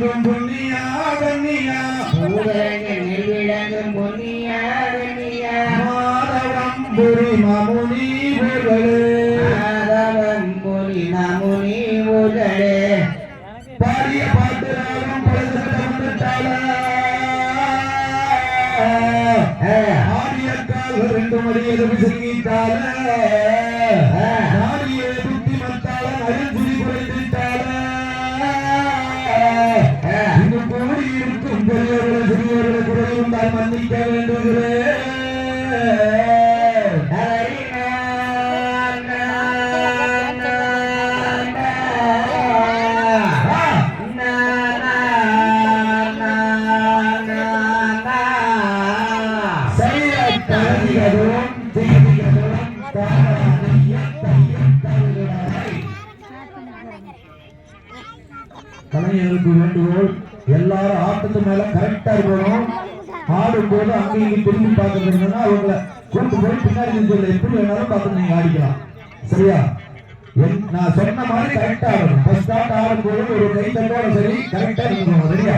நெல்விளங்கும் புண்ணியா கண்ணியா பூதரங்கள் நெல்விளங்கும் பொன்னியா வெண்ணியா மாதவம் புரி மமுனி புகழே. மாதவம் பொலி நமுனி உதழே பாடிய பாட்டு ராகம் கால் ரெண்டு மணி எதுவு சிரித்தாள சிறியவர்கள் மன்னிக்க வேண்டுகிறேன். சரியாத்தரதிகளும் வேண்டுகோள் எல்லாரும் ஆட்டத்து மேல கரெக்டா இருக்கணும். ஆடும்போது அங்கே இங்கே திரும்பி பார்க்கறதுன்னா அவங்கள கூட்டு போய் பின்னாடி நின்று எப்படி வேணாலும் பார்த்து நீங்க ஆடிக்கலாம். சரியா? நான் சொன்ன மாதிரி கரெக்டா ஆடணும் ஃபர்ஸ்ட் ஸ்டார்ட் ஆடும்போது ஒரு கை தட்டோட சரி கரெக்டா நீங்க சரியா?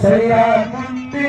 சரியா? முந்தி